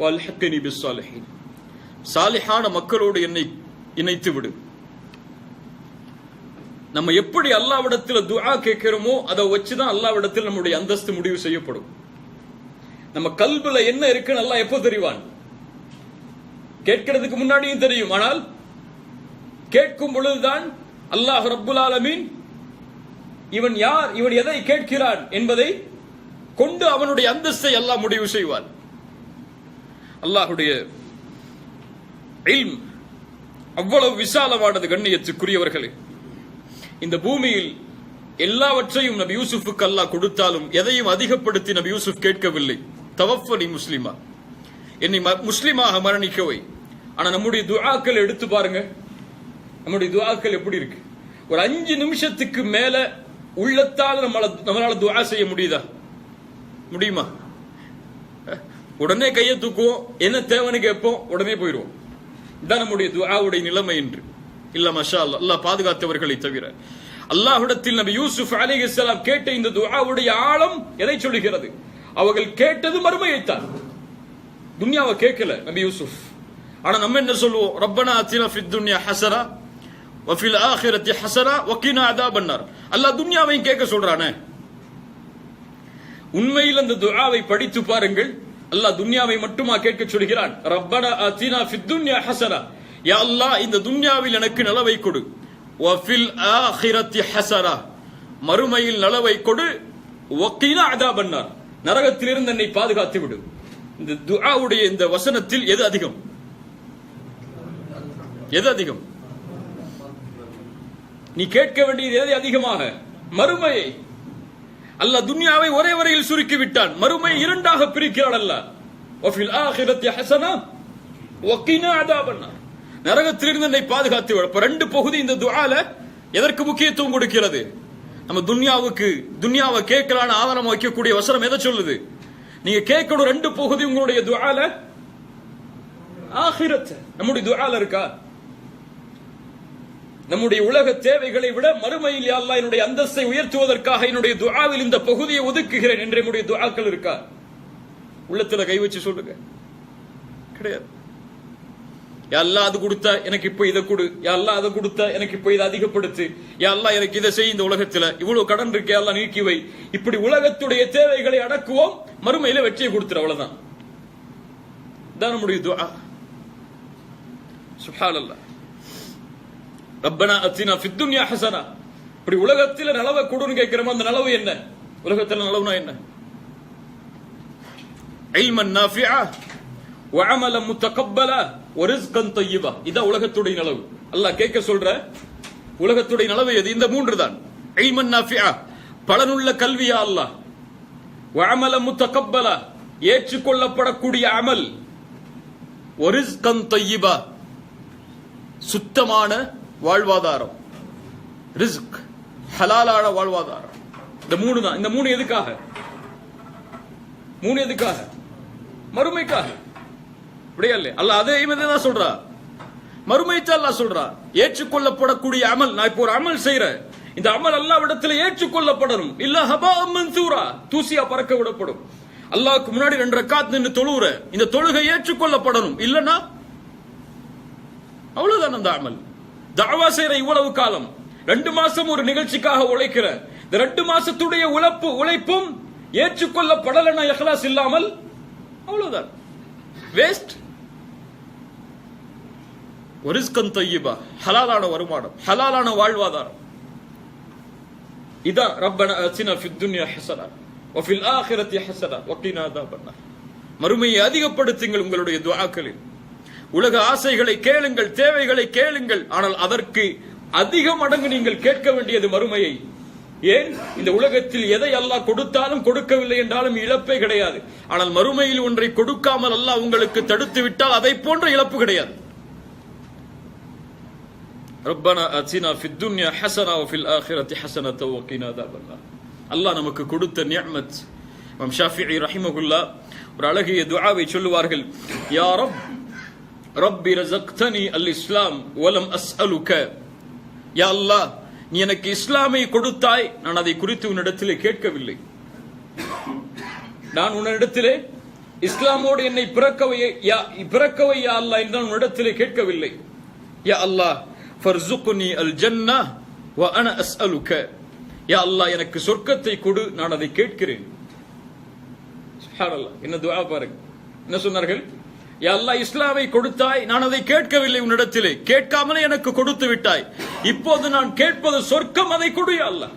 வல்ஹக்கனி பிஸ்ஸாலிஹீன். சாலிஹான மக்களோடு என்னை இணைத்து விடு நம்ம எப்படி அல்லாவிடத்தில் துஆ கேட்கிறோமோ அதை வச்சுதான் அல்லாவிடத்தில் நம்முடைய அந்தஸ்து முடிவு செய்யப்படும். நம்ம கல்புல என்ன இருக்குன்னு எல்லாம் எப்போ தெரிவான்? கேட்கிறதுக்கு முன்னாடியும் தெரியும். ஆனால் கேட்கும் பொழுதுதான் அல்லாஹ் ரப்புல் ஆலமீன் இவன் யார் இவன் எதை கேட்கிறான் என்பதை கொண்டு அவனுடைய அந்தஸ்தை எல்லாம் முடிவு செய்வான். அல்லாஹுடைய அவ்வளவு விசாலமானது கண்ணியத்துக்குரியவர்களே. இந்த பூமியில் எல்லாவற்றையும் நபி யூசுஃபுக்கு அல்லாஹ் கொடுத்தாலும் எதையும் அதிகப்படுத்தி நபி யூசுப் கேட்கவில்லை. தவஃபனி முஸ்லிமா. என்னை ம- முஸ்லிமாக மரணிக்கவை ஆனா நம்முடைய துஆக்கள் எடுத்து பாருங்க. நம்முடைய துஆக்கள் எப்படி இருக்கு? ஒரு அஞ்சு நிமிஷத்துக்கு மேல உள்ளத்தால் நம்மளால நம்மளால துஆ செய்ய முடியுதா? முடியுமா? உடனே கையை தூக்குவோம். என்ன தேவனை கேட்போம். உடனே போயிடுவோம். இதான் நம்முடைய துஆவுடைய நிலைமை என்று இல்ல மஷா அல்லா அல்லாஹ் பாதுகாத்தவர்களை தவிர. அல்லாஹ்விடத்தில் நம்ம யூசுப் அலிஹலாம் கேட்ட இந்த துஆவுடைய ஆழம் எதை சொல்லுகிறது? அவர்கள் கேட்டது மறுமையைத்தான். துன்யாவை கேட்கல நபி யூசுப். ஆனா நம்ம என்ன சொல்லுவோம்? ரப்பனா அத்தினா ஃபித் துன்யா ஹசரா வஃபில் ஆஹிரத்தி ஹசரா வக்கீனா அதா பண்ணார் அல்லாஹ் துன்யாவையும் கேட்க சொல்றானே. உண்மையில் அந்த துஆவை படித்து பாருங்கள். அல்லாஹ் துன்யாவை மட்டுமா கேட்க சொல்கிறான். ரப்பன அத்தினா ஃபித்துன்யா ஹசனா. யா அல்லாஹ் இந்த துன்யாவில் எனக்கு நலவை கொடு. வஃபில் ஆஹிரத்தி ஹசனா. மறுமையில் நலவை கொடு. ஒக்கீனா அதா பண்ணார் நரகத்திலிருந்து என்னை பாதுகாத்து விடு. இந்த துஆவுடைய இந்த வசனத்தில் எது அதிகம்? எது அதிகம்? நீ கேட்க வேண்டியது எது அதிகமாக மறுமையை. அல்ல துன்யாவை ஒரே வரையில் சுருக்கி விட்டான். மறுமை இரண்டாக பிரிக்கிறான் அல்ல வஃபில் ஆஹிரத்தி ஹசனா வக்கீனா அதாபன்னா நரகத்திலிருந்து என்னை பாதுகாத்து ரெண்டு பகுதி இந்த துவால எதற்கு முக்கியத்துவம் கொடுக்கிறது? நம்ம துன்யாவுக்கு துன்யாவை கேட்கலான்னு ஆதாரம் வைக்கக்கூடிய வசனம் எதை சொல்லுது? நீங்க கேட்கணும் ரெண்டு பகுதி உங்களுடைய துவால ஆஹிரத் நம்முடைய துவால இருக்கா? நம்முடைய உலக தேவைகளை விட மறுமையில் யா என்னுடைய அந்தஸ்தை உயர்த்துவதற்காக என்னுடைய துஆவில் இந்த பகுதியை ஒதுக்குகிறேன் என்று என்னுடைய துஆக்கள் இருக்கா? உள்ளத்துல கை வச்சு சொல்லுங்க. கிடையாது. யாரெல்லாம் அது கொடுத்தா எனக்கு இப்ப இதை கொடு. யாரெல்லாம் அதை கொடுத்தா எனக்கு இப்ப இதை அதிகப்படுத்து. யாரெல்லாம் எனக்கு இதை செய் இந்த உலகத்துல. இவ்வளவு கடன் இருக்கு எல்லாம் நீக்கி வை. இப்படி உலகத்துடைய தேவைகளை அடக்குவோம் மறுமையில வெற்றியை கொடுத்துரு அவ்வளவுதான். தான் நம்முடைய துஆ. சுப்ஹானல்லாஹ் ரப்பனா அத்தினா ஃபித்துன்யா ஹசனா. இப்படி உலகத்தில் நலவை கொடுன்னு கேட்கிறோமோ அந்த நலவு என்ன? உலகத்தில் நலவுனா என்ன? ஐல்மன் நாஃபியா வஅமல முத்தகப்பல ஒரிஸ்கன் தொய்யிபா. இதான் உலகத்துடைய நலவு. அல்லாஹ் கேட்க சொல்ற உலகத்துடைய நலவு எது? இந்த மூன்று தான். ஐல்மன் நாஃபியா பலனுள்ள கல்வியா அல்லாஹ். வஅமல முத்தகப்பல ஏற்றுக்கொள்ளப்படக்கூடிய அமல். ஒரிஸ்கன் தொய்யிபா. சுத்தமான வாழ்வாதாரம். ரிஸ்க் ஹலாலான வாழ்வாதாரம். இந்த மூணு தான். இந்த மூணு எதுக்காக? மூணு எதுக்காக? மறுமைக்காக. அப்படியா இல்லையா? அல்ல அதே தான் சொல்றா. மறுமைச்சா அல்லாஹ் சொல்றா. ஏற்றுக்கொள்ளப்படக்கூடிய அமல். நான் இப்போ ஒரு அமல் செய்யறேன் இந்த அமல் அல்லாவிடத்துல ஏற்றுக்கொள்ளப்படணும். இல்ல ஹபா மன்சூரா. தூசியா பறக்க விடப்படும். அல்லாவுக்கு முன்னாடி ரெண்டு ரக்காத் நின்று தொழுவுற இந்த தொழுகை ஏற்றுக்கொள்ளப்படணும். இல்லனா அவ்வளவுதான் அந்த அமல். தாவா செய்யற இவ்வளவு காலம். ரெண்டு மாசம் ஒரு நிகழ்ச்சிக்காக உழைக்கிற. இந்த ரெண்டு மாசத்துடைய உழைப்பு உழைப்பும் ஏற்றுக்கொள்ளப்படலன்னா எஹ்லாஸ் இல்லாமல் அவ்வளவுதான். வேஸ்ட் ஒரிஸ்கன் தொய்யிபா. ஹலாலான வருமானம் ஹலாலான வாழ்வாதாரம். இதான் ரப்பன அசினா ஃபித் துன்யா ஹசனா வஃபில் ஆஹிரத்தி ஹசனா ஒட்டினா தான் பண்ண மறுமையை அதிகப்படுத்துங்கள் உங்களுடைய துவாக்களில் உலக ஆசைகளை கேளுங்கள் தேவைகளை கேளுங்கள். ஆனால் அதற்கு அதிக மடங்கு நீங்கள் கேட்க வேண்டியது மறுமையை. ஏன்? இந்த உலகத்தில் எதை அல்லாஹ் கொடுத்தாலும் கொடுக்கவில்லை என்றாலும் இழப்பே கிடையாது. ஆனால் மறுமையில் ஒன்றை கொடுக்காமல் அல்லாஹ் உங்களுக்கு தடுத்து விட்டால் அதை போன்ற இழப்பு கிடையாது. ரப்பனா அத்தினா ஃபி துன்யா ஹசனா ஃபில் ஆஹிரத்தி ஹசனா அல்லாஹ் நமக்கு கொடுத்த நியமத். இமாம் ஷாஃபி ஒரு அழகிய துஆவை சொல்லுவார்கள் யாரும் ரப்பி ரஸக்தனி அல் இஸ்லாம் வலம் அஸ் அலுக யா அல்லாஹ் நீ எனக்கு இஸ்லாமை கொடுத்தாய் நான் அதை குறித்து உன்னிடத்திலே கேட்கவில்லை. நான் உன்னிடத்திலே இஸ்லாமோடு என்னை பிறக்கவை யா பிறக்கவை யா அல்லாஹ் என்று நான் உன்னிடத்திலே கேட்கவில்லை. யா அல்லாஹ் ஃபர்சுக்னி அல் ஜன்னா வ அன அஸ்அலுக. யா அல்லாஹ் எனக்கு சொர்க்கத்தை கொடு நான் அதை கேட்கிறேன். சுப்ஹானல்லாஹ் என்ன துஆ பாருங்க. என்ன சொன்னார்கள்? யா அல்லாஹ் இஸ்லாமை கொடுத்தாய் நான் அதை கேட்கவில்லை உன்னிடத்திலே. கேட்காமலே எனக்கு கொடுத்து விட்டாய். இப்போது நான் கேட்பது சொர்க்கம் அதை கொடு அல்ல அல்லாஹ்.